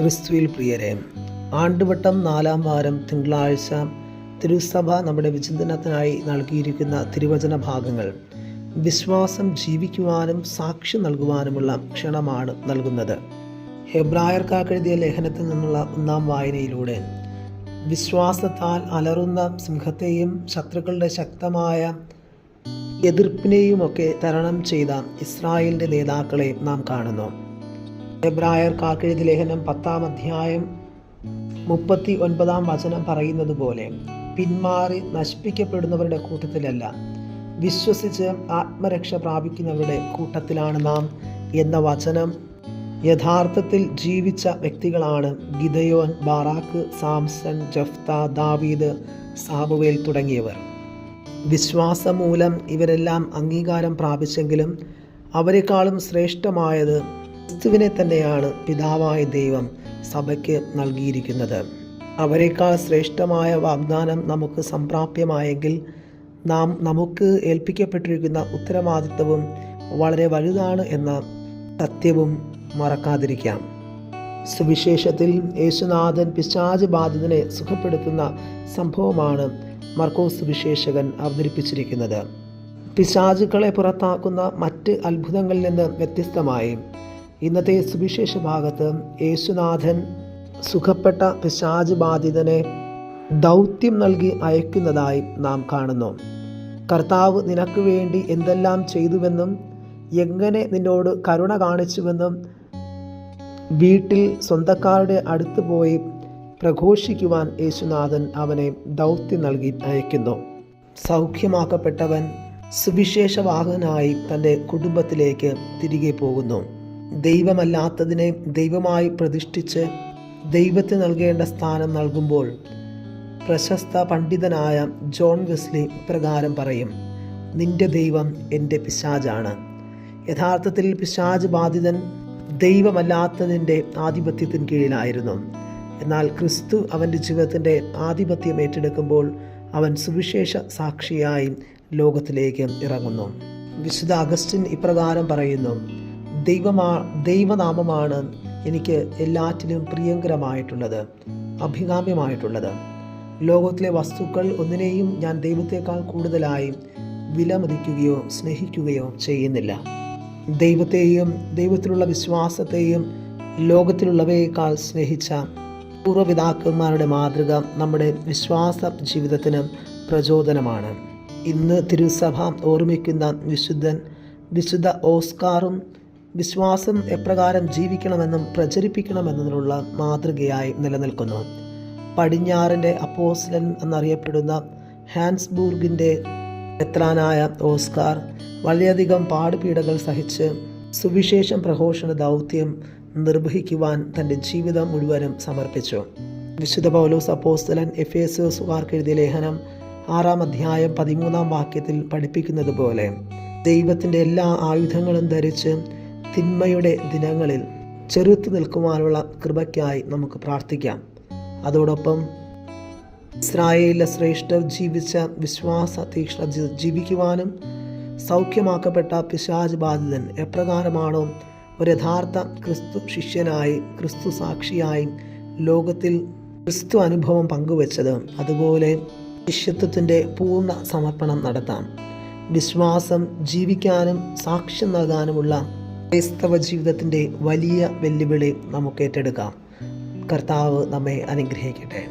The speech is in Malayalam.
ക്രിസ്തുവിൽ പ്രിയരെ ആണ്ടുവട്ടം നാലാം വാരം തിങ്കളാഴ്ച തിരുസഭ നമ്മുടെ വിചിന്തനത്തിനായി നൽകിയിരിക്കുന്ന തിരുവചന ഭാഗങ്ങൾ വിശ്വാസം ജീവിക്കുവാനും സാക്ഷി നൽകുവാനുമുള്ള ക്ഷണമാണ് നൽകുന്നത്. ഹെബ്രായർക്കാർക്ക് എഴുതിയ ലേഖനത്തിൽ നിന്നുള്ള ഒന്നാം വായനയിലൂടെ വിശ്വാസത്താൽ അലറുന്ന സിംഹത്തെയും ശത്രുക്കളുടെ ശക്തമായ എതിർപ്പിനെയുമൊക്കെ തരണം ചെയ്ത ഇസ്രായേലിന്റെ നേതാക്കളെ നാം കാണുന്നു. എബ്രായർ കാക്കെഴുതി ലേഖനം പത്താം അധ്യായം മുപ്പത്തി ഒൻപതാം വചനം പറയുന്നത് പോലെ പിന്മാറി നശിപ്പിക്കപ്പെടുന്നവരുടെ കൂട്ടത്തിലല്ല വിശ്വസിച്ച് ആത്മരക്ഷ പ്രാപിക്കുന്നവരുടെ കൂട്ടത്തിലാണ് നാം എന്ന വചനം. യഥാർത്ഥത്തിൽ ജീവിച്ച വ്യക്തികളാണ് ഗിദയോൻ ബാറാക്ക് സാംസൺ ജഫ്ത ദാവീദ് സാബുവേൽ തുടങ്ങിയവർ. വിശ്വാസമൂലം ഇവരെല്ലാം അംഗീകാരം പ്രാപിച്ചെങ്കിലും അവരെക്കാളും ശ്രേഷ്ഠമായത് ക്രിസ്തുവിനെ തന്നെയാണ് പിതാവായ ദൈവം സഭയ്ക്ക് നൽകിയിരിക്കുന്നത്. അവരെക്കാൾ ശ്രേഷ്ഠമായ വാഗ്ദാനം നമുക്ക് സംപ്രാപ്യമായെങ്കിൽ നാം നമുക്ക് ഏൽപ്പിക്കപ്പെട്ടിരിക്കുന്ന ഉത്തരവാദിത്വവും വളരെ വലുതാണ് എന്ന സത്യവും മറക്കാതിരിക്കാം. സുവിശേഷത്തിൽ യേശുനാഥൻ പിശാജ് ബാധിതനെ സുഖപ്പെടുത്തുന്ന സംഭവമാണ് മർക്കോസ് സുവിശേഷകൻ അവതരിപ്പിച്ചിരിക്കുന്നത്. പിശാചുക്കളെ പുറത്താക്കുന്ന മറ്റ് അത്ഭുതങ്ങളിൽ നിന്ന് വ്യത്യസ്തമായി ഇന്നത്തെ സുവിശേഷ ഭാഗത്ത് യേശുനാഥൻ സുഖപ്പെട്ട പിശാജ് ബാധിതനെ ദൗത്യം നൽകി അയക്കുന്നതായി നാം കാണുന്നു. കർത്താവ് നിനക്ക് വേണ്ടി എന്തെല്ലാം ചെയ്തുവെന്നും എങ്ങനെ നിന്നോട് കരുണ കാണിച്ചുവെന്നും വീട്ടിൽ സ്വന്തക്കാരുടെ അടുത്ത് പോയി പ്രഘോഷിക്കുവാൻ യേശുനാഥൻ അവനെ ദൗത്യം നൽകി അയക്കുന്നു. സൗഖ്യമാക്കപ്പെട്ടവൻ സുവിശേഷവാഹകനായി തന്റെ കുടുംബത്തിലേക്ക് തിരികെ പോകുന്നു. ദൈവമല്ലാത്തതിനെ ദൈവമായി പ്രതിഷ്ഠിച്ച് ദൈവത്തിന് നൽകേണ്ട സ്ഥാനം നൽകുമ്പോൾ പ്രശസ്ത പണ്ഡിതനായ ജോൺ വെസ്ലി പ്രകാരം പറയും നിന്റെ ദൈവം എന്റെ പിശാജാണ് യഥാർത്ഥത്തിൽ പിശാജ് ബാധിതൻ ദൈവമല്ലാത്തതിന്റെ ആധിപത്യത്തിന് കീഴിലായിരുന്നു. എന്നാൽ ക്രിസ്തു അവന്റെ ജീവിതത്തിന്റെ ആധിപത്യം ഏറ്റെടുക്കുമ്പോൾ അവൻ സുവിശേഷ സാക്ഷിയായി ലോകത്തിലേക്ക് ഇറങ്ങുന്നു. വിശുദ്ധ അഗസ്റ്റിൻ ഇപ്രകാരം പറയുന്നു ദൈവമാ ദൈവനാമമാണ് എനിക്ക് എല്ലാറ്റിനും പ്രിയങ്കരമായിട്ടുള്ളത് അഭികാമ്യമായിട്ടുള്ളത്. ലോകത്തിലെ വസ്തുക്കൾ ഒന്നിനെയും ഞാൻ ദൈവത്തെക്കാൾ കൂടുതലായി വിലമതിക്കുകയോ സ്നേഹിക്കുകയോ ചെയ്യുന്നില്ല. ദൈവത്തെയും ദൈവത്തിലുള്ള വിശ്വാസത്തെയും ലോകത്തിലുള്ളവയേക്കാൾ സ്നേഹിച്ച പൂർവപിതാക്കന്മാരുടെ മാതൃക നമ്മുടെ വിശ്വാസ ജീവിതത്തിന് പ്രചോദനമാണ്. ഇന്ന് തിരുസഭ ഓർമ്മിക്കുന്ന വിശുദ്ധൻ വിശുദ്ധ ഓസ്കാറും വിശ്വാസം എപ്രകാരം ജീവിക്കണമെന്നും പ്രചരിപ്പിക്കണമെന്നതിനുള്ള മാതൃകയായി നിലനിൽക്കുന്നു. പടിഞ്ഞാറിന്റെ അപ്പോസ്ലൻ എന്നറിയപ്പെടുന്ന ഹാൻസ്ബൂർഗിന്റെ എത്രാനായ ഓസ്കാർ വളരെയധികം പാടുപീടകൾ സഹിച്ച് സുവിശേഷം പ്രഘോഷണ ദൗത്യം നിർവഹിക്കുവാൻ തന്റെ ജീവിതം മുഴുവനും സമർപ്പിച്ചു. വിശുദ്ധ പൗലോസ് അപ്പോസ്തലൻ എഫ് എസുകാർക്ക് എഴുതിയ ലേഖനം ആറാം അധ്യായം പതിമൂന്നാം വാക്യത്തിൽ പഠിപ്പിക്കുന്നത് പോലെ ദൈവത്തിന്റെ എല്ലാ ആയുധങ്ങളും ധരിച്ച് തിന്മയുടെ ദിനങ്ങളിൽ ചെറുത്തു നിൽക്കുവാനുള്ള കൃപയ്ക്കായി നമുക്ക് പ്രാർത്ഥിക്കാം. അതോടൊപ്പം ഇസ്രായേലിലെ ശ്രേഷ്ഠർ ജീവിച്ച വിശ്വാസ തീക്ഷ്ണ ജീവിക്കുവാനും സൗഖ്യമാക്കപ്പെട്ട പിശാജ് ബാധിതൻ എപ്രകാരമാണോ ഒരു യഥാർത്ഥ ക്രിസ്തു ശിഷ്യനായി ക്രിസ്തു സാക്ഷിയായി ലോകത്തിൽ ക്രിസ്തു അനുഭവം പങ്കുവച്ചത് അതുപോലെ ശിഷ്യത്വത്തിന്റെ പൂർണ സമർപ്പണം നടത്താം. വിശ്വാസം ജീവിക്കാനും സാക്ഷ്യം നൽകാനുമുള്ള ക്രൈസ്തവ ജീവിതത്തിന്റെ വലിയ വെല്ലുവിളി നമുക്ക് ഏറ്റെടുക്കാം. കർത്താവ് നമ്മെ അനുഗ്രഹിക്കട്ടെ.